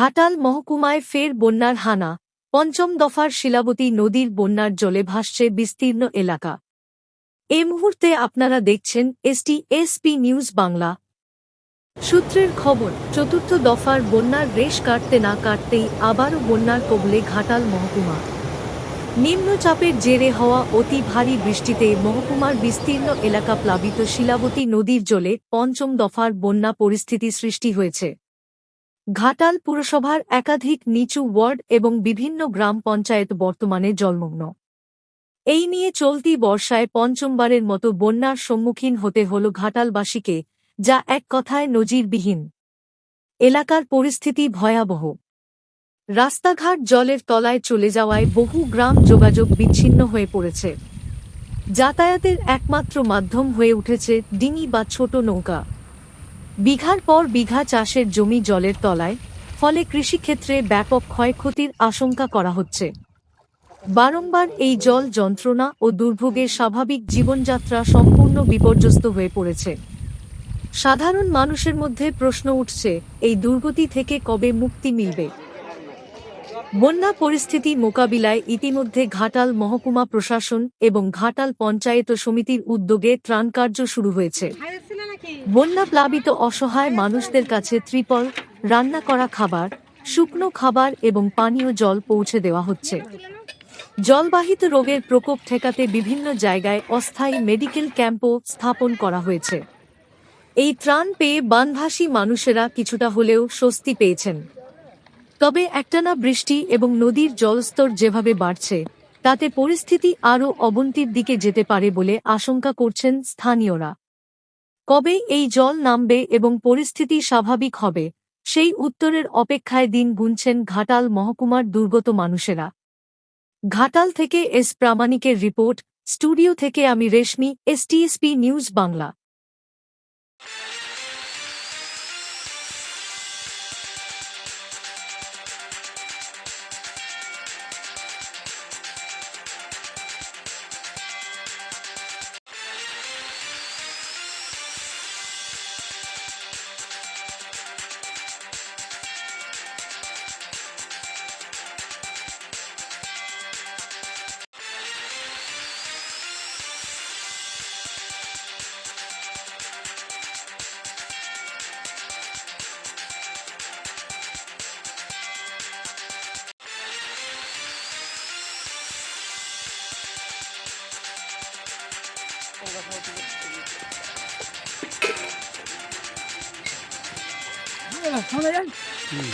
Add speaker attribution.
Speaker 1: ঘাটাল মহকুমায় ফের বন্যার হানা। পঞ্চম দফার শিলাবতী নদীর বন্যার জলে ভাসছে বিস্তীর্ণ এলাকা। এ মুহূর্তে আপনারা দেখছেন এসটি এসপি নিউজ বাংলা। সূত্রের খবর, চতুর্থ দফার বন্যার রেশ কাটতে না কাটতেই আবারও বন্যার কবলে ঘাটাল মহকুমা। নিম্নচাপের জেরে হওয়া অতি ভারী বৃষ্টিতে মহকুমার বিস্তীর্ণ এলাকা প্লাবিত শিলাবতী নদীর জলে পঞ্চম দফার বন্যা পরিস্থিতি সৃষ্টি হয়েছে। ঘাটাল পুরসভার একাধিক নিচু ওয়ার্ড এবং বিভিন্ন গ্রাম পঞ্চায়েত বর্তমানে জলমগ্ন। এই নিয়ে চলতি বর্ষায় পঞ্চমবারের মতো বন্যার সম্মুখীন হতে হল ঘাটালবাসীকে, যা এক কথায় নজিরবিহীন। এলাকার পরিস্থিতি ভয়াবহ। রাস্তাঘাট জলের তলায় চলে যাওয়ায় বহু গ্রাম যোগাযোগ বিচ্ছিন্ন হয়ে পড়েছে। যাতায়াতের একমাত্র মাধ্যম হয়ে উঠেছে ডিঙি বা ছোট নৌকা। বিঘার পর বিঘা চাষের জমি জলের তলায়, ফলে কৃষিক্ষেত্রে ব্যাপক ক্ষয়ক্ষতির আশঙ্কা করা হচ্ছে। বারংবার এই জল যন্ত্রণা ও দুর্ভোগের স্বাভাবিক জীবনযাত্রা সম্পূর্ণ বিপর্যস্ত হয়ে পড়েছে। সাধারণ মানুষের মধ্যে প্রশ্ন উঠছে, এই দুর্গতি থেকে কবে মুক্তি মিলবে? বন্যা পরিস্থিতি মোকাবিলায় ইতিমধ্যে ঘাটাল মহকুমা প্রশাসন এবং ঘাটাল পঞ্চায়েত সমিতির উদ্যোগে ত্রাণকার্য শুরু হয়েছে। বন্যা প্লাবিত অসহায় মানুষদের কাছে ত্রিপল, রান্না করা খাবার, শুকনো খাবার এবং পানীয় জল পৌঁছে দেওয়া হচ্ছে। জলবাহিত রোগের প্রকোপ ঠেকাতে বিভিন্ন জায়গায় অস্থায়ী মেডিকেল ক্যাম্পও স্থাপন করা হয়েছে। এই ত্রাণ পেয়ে বানভাসী মানুষেরা কিছুটা হলেও স্বস্তি পেয়েছেন। তবে একটানা বৃষ্টি এবং নদীর জলস্তর যেভাবে বাড়ছে, তাতে পরিস্থিতি আরও অবনতির দিকে যেতে পারে বলে আশঙ্কা করছেন স্থানীয়রা। কবে এই জল নামবে এবং পরিস্থিতি স্বাভাবিক হবে, সেই উত্তরের অপেক্ষায় দিন গুনছেন ঘাটাল মহকুমার দুর্গত মানুষেরা। ঘাটাল থেকে এস প্রামাণিকের রিপোর্ট, স্টুডিও থেকে আমি রেশমি এসটিএসপি নিউজ বাংলা। হুম।